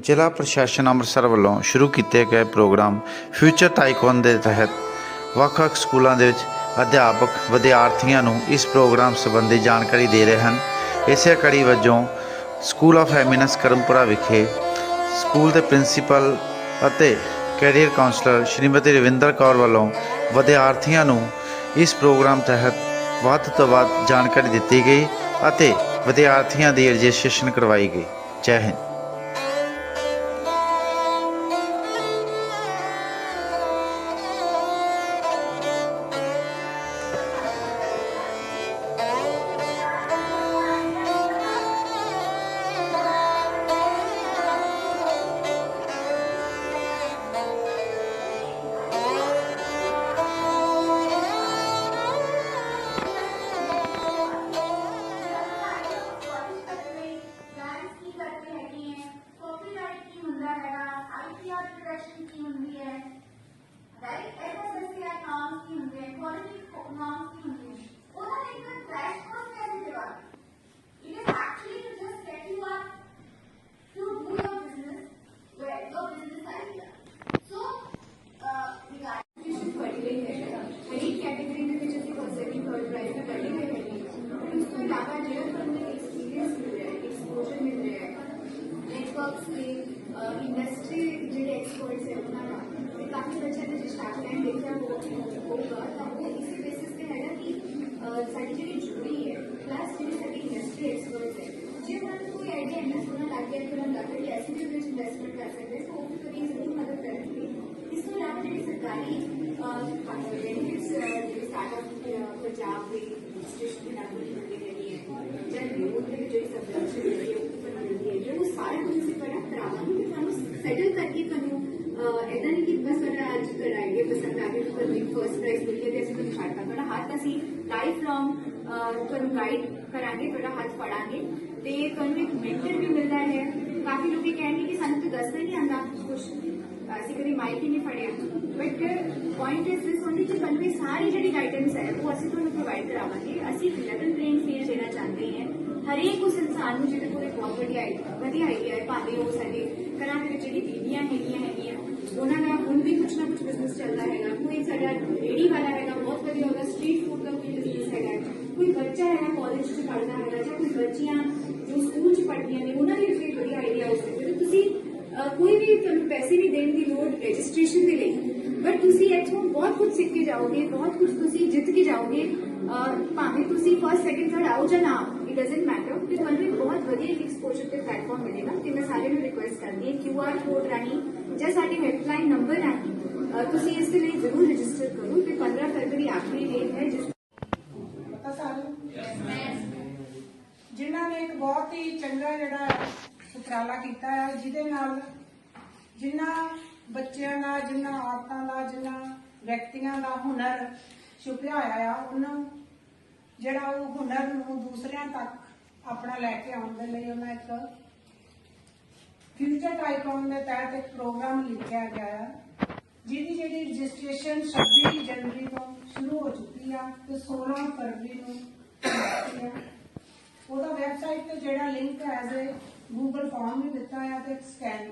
ਜ਼ਿਲ੍ਹਾ ਪ੍ਰਸ਼ਾਸਨ ਅੰਮ੍ਰਿਤਸਰ ਵੱਲੋਂ ਸ਼ੁਰੂ ਕੀਤੇ ਗਏ ਪ੍ਰੋਗਰਾਮ ਫਿਊਚਰ ਟਾਈਕਨ ਦੇ ਤਹਿਤ ਵੱਖ-ਵੱਖ ਸਕੂਲਾਂ ਦੇ ਵਿੱਚ ਅਧਿਆਪਕ ਵਿਦਿਆਰਥੀਆਂ ਨੂੰ ਇਸ ਪ੍ਰੋਗਰਾਮ ਸੰਬੰਧੀ ਜਾਣਕਾਰੀ ਦੇ ਰਹੇ ਹਨ। ਇਸੇ ਕੜੀ ਵਜੋਂ ਸਕੂਲ ਆਫ ਐਮਿਨੈਂਸ ਕਰਮਪੁਰਾ ਵਿਖੇ ਸਕੂਲ ਦੇ ਪ੍ਰਿੰਸੀਪਲ ਅਤੇ ਕੈਰੀਅਰ ਕਾਉਂਸਲਰ ਸ਼੍ਰੀਮਤੀ ਰਵਿੰਦਰ ਕੌਰ ਵੱਲੋਂ ਵਿਦਿਆਰਥੀਆਂ ਨੂੰ ਇਸ ਪ੍ਰੋਗਰਾਮ ਤਹਿਤ ਵੱਧ ਤੋਂ ਵੱਧ ਜਾਣਕਾਰੀ ਦਿੱਤੀ ਗਈ ਅਤੇ ਵਿਦਿਆਰਥੀਆਂ ਦੀ ਰਜਿਸਟ੍ਰੇਸ਼ਨ ਕਰਵਾਈ ਗਈ। ਜੈ ਹਿੰਦ। ਆਈਪੀਆਰ ਪ੍ਰੋਟੈਕਸ਼ਨ ਕੀ ਹੁੰਦੀ ਹੈ? ਰਾਈਟ ਐਸਐਸਸੀਆਈ ਨਾਮ ਕੀ ਹੁੰਦੇ ਹੈ ਕੁਆਲਿਟੀ ਨਾਮ ਕੀ ਐਕਸਪਰਟਸ ਹੈ ਉਹਨਾਂ ਦਾ ਤੇ ਕਾਫੀ ਬੱਚਿਆਂ ਨੇ ਜੇ ਸਟਾਰਟ ਲਾਈਨ ਦੇਖਿਆ ਹੋ- ਹੋਊਗਾ ਤਾਂ ਉਹ ਇਸੇ ਬੇਸਿਸ ਤੇ ਹੈਗਾ ਕਿ ਅਹ, ਸਾਡੀ ਜਿਹੜੀ ਜੂਰੀ ਹੈ ਪਲੱਸ ਜਿਹੜੀ ਸਾਡੀ ਇੰਡਸਟਰੀ ਐਕਸਪਰਟਸ ਹੈ ਜੇ ਉਹਨਾਂ ਨੂੰ ਕੋਈ ਆਈਡੀਆ ਇਨਵੈਸਟ ਹੋਣਾ ਲੱਗ ਗਿਆ ਕਿ ਉਹਨਾਂ ਨੂੰ ਲੱਗਦਾ ਕਿ ਅਸੀਂ ਵੀ ਉਹਦੇ ਵਿੱਚ ਇਨਵੈਸਟਮੈਂਟ ਕਰ ਸਕਦੇ ਹਾਂ ਤਾਂ ਉਹ ਵੀ ਕਦੀ ਜ਼ਰੂਰ ਮਦਦ ਕਰਨਗੇ ਇਸ ਤੋਂ ਇਲਾਵਾ ਜਿਹੜੀ ਸਰਕਾਰੀ ਬੈਨੀਫਿਟਸ ਜਿਹੜੇ ਸਟਾਰਟਅਪ ਪੰਜਾਬ ਦੇ ਰਜਿਸਟ੍ਰੇਸ਼ਨ ਦੇ ਨਾਲ ਮਿਲਦੇ ਹੈਗੇ ਹੈ ਜਾਂ ਲੋਨ ਦੇ ਵਿੱਚ ਜਿਹੜੀ ਸਬਸਿਡੀ ਮਿਲਦੀ ਹੈ ਉਹ ਪਰ ਮਿਲਦੀ ਹੈ ਜਿਹੜਾ ਉਹ ਸਾਰੇ ਕੁਝ ਅਸੀਂ ਕਰਾਂ ਕਰਾਵਾਂਗੇ ਤੇ ਤੁਹਾਨੂੰ ਸੈਟਲ ਕਰਕੇ ਤੁਹਾਨੂੰ ਇਦਾਂ ਨਹੀਂ ਕਿ ਬਸ ਤੁਹਾਡਾ ਅੱਜ ਕਰਾਂਗੇ ਪਸੰਦ ਆ ਗਿਆ ਤਾਂ ਤੁਹਾਨੂੰ ਫਰਸਟ ਪ੍ਰਾਈਜ਼ ਮਿਲ ਗਿਆ ਤੇ ਅਸੀਂ ਤੁਹਾਨੂੰ ਛੱਡਤਾ ਤੁਹਾਡਾ ਹੱਥ ਅਸੀਂ ਲਾਈਫ ਲੌਂਗ ਤੁਹਾਨੂੰ ਗਾਈਡ ਕਰਾਂਗੇ, ਤੁਹਾਡਾ ਹੱਥ ਫੜਾਂਗੇ। ਤੇ ਤੁਹਾਨੂੰ ਇੱਕ ਮੈਂਟਰ ਵੀ ਮਿਲਦਾ ਹੈ। ਕਾਫੀ ਲੋਕੀ ਕਹਿੰਦੇ ਕਿ ਸਾਨੂੰ ਤਾਂ ਦੱਸਣਾ ਨਹੀਂ ਆਉਂਦਾ ਕੁਝ ਅਸੀਂ ਕਦੀ ਮਾਈਕ ਹੀ ਨਹੀਂ ਫੜਿਆ। ਬਟ ਪੁਆਇੰਟ ਇਸ ਦਿਸ ਓਨਲੀ ਕਿ ਤੁਹਾਨੂੰ ਇਹ ਸਾਰੀ ਜਿਹੜੀ ਗਾਈਡੈਂਸ ਹੈ, ਉਹ ਅਸੀਂ ਤੁਹਾਨੂੰ ਪ੍ਰੋਵਾਈਡ ਕਰਾਵਾਂਗੇ। ਅਸੀਂ ਲੈਵਲ ਪਲੇਇੰਗ ਫੀਲਡ ਦੇਣਾ ਚਾਹੁੰਦੇ ਹਾਂ। ਹਰੇਕ ਉਸ ਇਨਸਾਨ ਨੂੰ ਜਿਹਦੇ ਕੋਲ ਇੱਕ ਬਹੁਤ ਵਧੀਆ ਆਈਡੀਆ ਵਧੀਆ ਆਈਡੀਆ ਹੈ ਭਾਵੇਂ ਉਹ ਸਾਡੇ ਘਰਾਂ ਦੇ ਵਿੱਚ ਜਿਹੜੀ ਬੀਬੀਆਂ ਹੈਗੀਆਂ ਹੈਗੀਆਂ ਉਹਨਾਂ ਦਾ ਹੁਣ ਵੀ ਕੁਝ ਨਾ ਕੁਝ ਬਿਜ਼ਨਸ ਚੱਲਦਾ ਹੈਗਾ ਕੋਈ ਸਾਡਾ ਰੇੜੀ ਵਾਲਾ ਹੈਗਾ ਬਹੁਤ ਵਧੀਆ ਉਹਦਾ ਸਟਰੀਟ ਫੂਡ ਦਾ ਕੋਈ ਬਿਜ਼ਨਸ ਹੈਗਾ ਕੋਈ ਬੱਚਾ ਹੈਗਾ ਕਾਲਜ 'ਚ ਪੜ੍ਹਦਾ ਹੈਗਾ ਜਾਂ ਕੋਈ ਬੱਚੀਆਂ ਜੋ ਸਕੂਲ 'ਚ ਪੜ੍ਹਦੀਆਂ ਨੇ ਉਹਨਾਂ ਦੇ ਵੀ ਕੋਈ ਵਧੀਆ ਆਈਡੀਆ ਹੋ ਸਕਦੇ ਤੇ ਤੁਸੀਂ ਅਹ ਕੋਈ ਵੀ ਤੁਹਾਨੂੰ ਪੈਸੇ ਨਹੀਂ ਦੇਣ ਦੀ ਲੋੜ ਰਜਿਸਟ੍ਰੇਸ਼ਨ ਦੇ ਲਈ ਬਟ ਤੁਸੀਂ ਇੱਥੋਂ ਬਹੁਤ ਕੁਝ ਸਿੱਖ ਕੇ ਜਾਓਗੇ ਬਹੁਤ ਕੁਝ ਤੁਸੀਂ ਜਿੱਤ ਕੇ ਜਾਓਗੇ ਅਹ ਭਾਵੇਂ ਤੁਸੀਂ ਫਸਟ ਸੈਕਿੰਡ ਥਰਡ ਆਓ ਜਾਂ ਨਾ ਇਟ ਡਸਨਟ ਮੈਟਰ ਤੇ ਤੁਹਾਨੂੰ ਇੱਕ ਬਹੁਤ ਵਧੀਆ ਇੱਕ ਐਕਸਪੋਜ਼ਰ ਤੇ ਪਲੇਟਫਾਰਮ ਮਿਲੇਗਾ ਤੇ ਮੈਂ ਸਾਰਿਆਂ ਨੂੰ ਰਿਕੁਐਸਟ ਕਰਦੀ ਹਾਂ ਕਿਊ ਆਰ ਕੋਡ ਰਾਹੀਂ ਜਾਂ ਸਾਡੀ ਹੈਲਪਲਾਈਨ ਨੰਬਰ ਰਾਹੀਂ ਤੁਸੀਂ ਇਸ ਦੇ ਲਈ ਜ਼ਰੂਰ ਰਜਿਸਟਰ ਕਰੋ ਤੇ 15 ਫਰਵਰੀ ਆਖਰੀ ਡੇਟ ਹੈ ਜਿਸ ਪਤਾ ਸਾਨੂੰ ਜਿਨ੍ਹਾਂ ਨੇ ਇੱਕ ਬਹੁਤ ਹੀ ਚੰਗਾ ਜਿਹੜਾ ਉਪਰਾਲਾ ਕੀਤਾ ਹੈ ਜਿਹਦੇ ਨਾਲ ਜਿਨ੍ਹਾਂ ਬੱਚਿਆਂ ਦਾ ਜਿਨ੍ਹਾਂ ਔਰਤਾਂ ਦਾ ਜਿਨ੍ਹਾਂ ਵਿਅਕਤੀਆਂ ਦਾ ਹੁਨਰ ਛੁਪਿਆ ਹੋਇਆ ਆ ਉਹਨਾਂ ਜਿਹੜਾ ਉਹ ਹੁਨਰ ਨੂੰ ਦੂਸਰਿਆਂ ਤੱਕ ਆਪਣਾ ਲੈ ਕੇ ਆਉਣ ਦੇ ਲਈ ਉਹਨਾਂ ਇੱਕ ਫਿਊਚਰ ਟਾਈਕਨ ਦੇ ਤਹਿਤ ਇੱਕ ਪ੍ਰੋਗਰਾਮ ਲਿਖਿਆ ਗਿਆ ਹੈ, ਜਿਹਦੀ ਜਿਹੜੀ ਰਜਿਸਟ੍ਰੇਸ਼ਨ 26 ਜਨਵਰੀ ਤੋਂ ਸ਼ੁਰੂ ਹੋ ਚੁੱਕੀ ਆ ਤੇ 16 ਫਰਵਰੀ ਨੂੰ ਉਹਦਾ ਵੈਬਸਾਈਟ ਤੇ ਜਿਹੜਾ ਲਿੰਕ ਐਜ਼ ਅ ਗੂਗਲ ਫਾਰਮ ਵੀ ਦਿੱਤਾ ਹੈ ਤੇ ਸਕੈਨ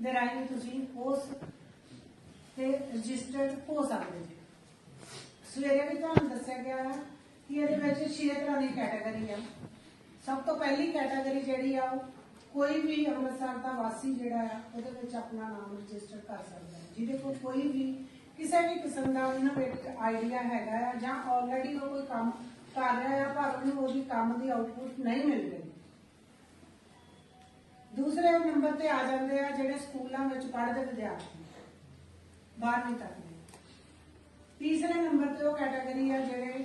ਦੇ ਰਾਹੀਂ ਤੁਸੀਂ ਉਸ ਤੇ ਰਜਿਸਟਰਡ ਹੋ ਸਕਦੇ ਜੀ। ਸਵੇਰੇ ਵੀ ਤੁਹਾਨੂੰ ਦੱਸਿਆ ਗਿਆ ਹੈ ਕਿ ਇਹਦੇ ਵਿੱਚ 6 ਤਰ੍ਹਾਂ ਦੀ ਕੈਟਾਗਰੀ ਆ। ਸਭ ਤੋਂ ਪਹਿਲੀ ਕੈਟਾਗਰੀ ਜਿਹੜੀ ਆ, ਉਹ ਕੋਈ ਵੀ ਅੰਮ੍ਰਿਤਸਰ ਦਾ ਵਾਸੀ ਜਿਹੜਾ ਆ, ਉਹਦੇ ਵਿੱਚ ਆਪਣਾ ਨਾਮ ਰਜਿਸਟਰ ਕਰ ਸਕਦਾ ਹੈ। ਜਿਹਦੇ ਕੋਲ ਕੋਈ ਵੀ ਕਿਸੇ ਵੀ ਕਿਸਮ ਦਾ ਇਨੋਵੇਟਿਵ ਆਈਡੀਆ ਹੈਗਾ ਆ, ਜਾਂ ਆਲਰੇਡੀ ਉਹ ਕੋਈ ਕੰਮ ਕਰ ਰਿਹਾ ਆ, ਪਰ ਉਹਨੂੰ ਉਹਦੀ ਕੰਮ ਦੀ ਆਊਟਪੁੱਟ ਨਹੀਂ ਮਿਲ ਰਹੀ। ਦੂਸਰੇ ਨੰਬਰ ਤੇ ਆ ਜਾਂਦੇ ਆ, ਜਿਹੜੇ ਸਕੂਲਾਂ ਵਿੱਚ ਪੜ੍ਹਦੇ ਵਿਦਿਆਰਥੀ 12ਵੀਂ ਤੱਕ ਦੇ। ਤੀਸਰੇ ਨੰਬਰ ਤੇ ਉਹ ਕੈਟਾਗਰੀ ਆ ਜਿਹੜੇ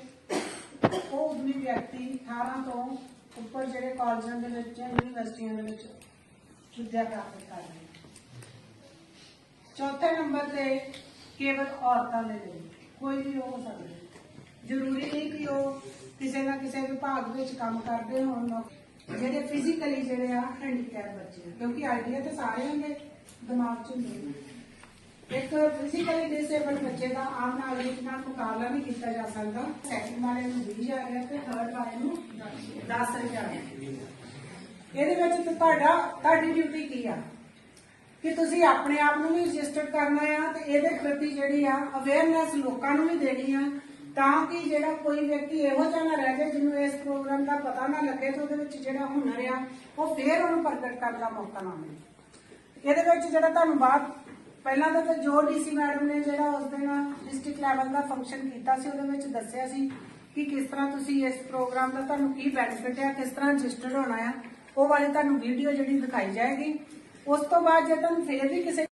ਉਹ ਉਦਮੀ ਵਿਅਕਤੀ 18 ਤੋਂ ਉੱਪਰ ਜਿਹੜੇ ਕਾਲਜਾਂ ਦੇ ਵਿੱਚ ਯੂਨੀਵਰਸਿਟੀਆਂ ਦੇ ਵਿੱਚ ਵਿਦਿਆ ਪ੍ਰਾਪਤ ਕਰ ਰਹੇ ਚੌਥੇ ਨੰਬਰ ਤੇ ਕੇਵਲ ਔਰਤਾਂ ਦੇ ਲਈ ਕੋਈ ਵੀ ਹੋ ਸਕਦਾ ਜ਼ਰੂਰੀ ਨਹੀਂ ਕਿ ਉਹ ਕਿਸੇ ਨਾ ਕਿਸੇ ਵਿਭਾਗ ਵਿੱਚ ਕੰਮ ਕਰਦੇ ਹੋਣ। ਜਿਹੜੇ ਫਿਜ਼ੀਕਲੀ ਜਿਹੜੇ ਆ ਹੈਂਡੀਕੈਪ ਬੱਚੇ ਕਿਉਂਕਿ ਆਈਡੀਆ ਤੇ ਸਾਰਿਆਂ ਦੇ ਦਿਮਾਗ 'ਚ ਹੁੰਦੇ ਨੇ। ਇੱਕ ਫਿਜ਼ੀਕਲੀ ਡਿਸੇਬਲ ਬੱਚੇ ਦਾ ਆਮ ਨਾਗਰਿਕ ਨਾਲ ਮੁਕਾਬਲਾ ਨਹੀਂ ਕੀਤਾ ਜਾ ਸਕਦਾ। ਸੈਕਿੰਡ ਵਾਲੇ ਨੂੰ 20000 ਹੈ ਤੇ ਥਰਡ ਵਾਲੇ ਨੂੰ 10000 ਇਹਦੇ ਵਿੱਚ ਤੇ ਤੁਹਾਡਾ, ਤੁਹਾਡੀ ਡਿਊਟੀ ਕੀ ਆ? ਕਿ ਤੁਸੀਂ ਆਪਣੇ ਆਪ ਨੂੰ ਵੀ ਰਜਿਸਟਰ ਕਰਨਾ ਆ ਤੇ ਇਹਦੇ ਪ੍ਰਤੀ ਜਿਹੜੀ ਆ ਅਵੇਅਰਨੈਸ ਲੋਕਾਂ ਨੂੰ ਵੀ ਦੇਣੀ ਆ, ਤਾਂ ਕਿ ਜਿਹੜਾ ਕੋਈ ਵਿਅਕਤੀ ਇਹੋ ਜਿਹਾ ਨਾ ਰਹਿ ਜਾਏ ਜਿਹਨੂੰ ਇਸ ਪ੍ਰੋਗਰਾਮ ਦਾ ਪਤਾ ਨਾ ਲੱਗੇ ਤੇ ਉਹਦੇ ਵਿੱਚ ਜਿਹੜਾ ਹੁਨਰ ਆ, ਉਹ ਫੇਰ ਉਹਨੂੰ ਪ੍ਰਗਟ ਕਰਨ ਦਾ ਮੌਕਾ ਨਾ ਮਿਲੇ। ਇਹਦੇ ਵਿੱਚ ਜਿਹੜਾ ਤੁਹਾਨੂੰ ਬਾਅਦ ਪਹਿਲਾਂ ਤਾਂ ਤੇ ਜੋ ਡੀਸੀ ਮੈਡਮ ਨੇ ਜਿਹੜਾ ਉਸ ਦਿਨ ਡਿਸਟ੍ਰਿਕਟ ਲੈਵਲ ਦਾ ਫੰਕਸ਼ਨ ਕੀਤਾ ਸੀ, ਉਹਦੇ ਵਿੱਚ ਦੱਸਿਆ ਸੀ ਕਿ ਕਿਸ ਤਰ੍ਹਾਂ ਤੁਸੀਂ ਇਸ ਪ੍ਰੋਗਰਾਮ ਦਾ ਤੁਹਾਨੂੰ ਕੀ ਬੈਨੀਫਿਟ ਹੈ ਕਿਸ ਤਰ੍ਹਾਂ ਰਜਿਸਟਰ ਹੋਣਾ ਆ, ਉਹ ਵਾਲੀ ਤੁਹਾਨੂੰ ਵੀਡੀਓ ਜਿਹੜੀ ਦਿਖਾਈ ਜਾਏਗੀ। ਉਸ ਤੋਂ ਬਾਅਦ ਜੇ ਤੁਹਾਨੂੰ ਫੇਰ ਵੀ ਕਿਸੇ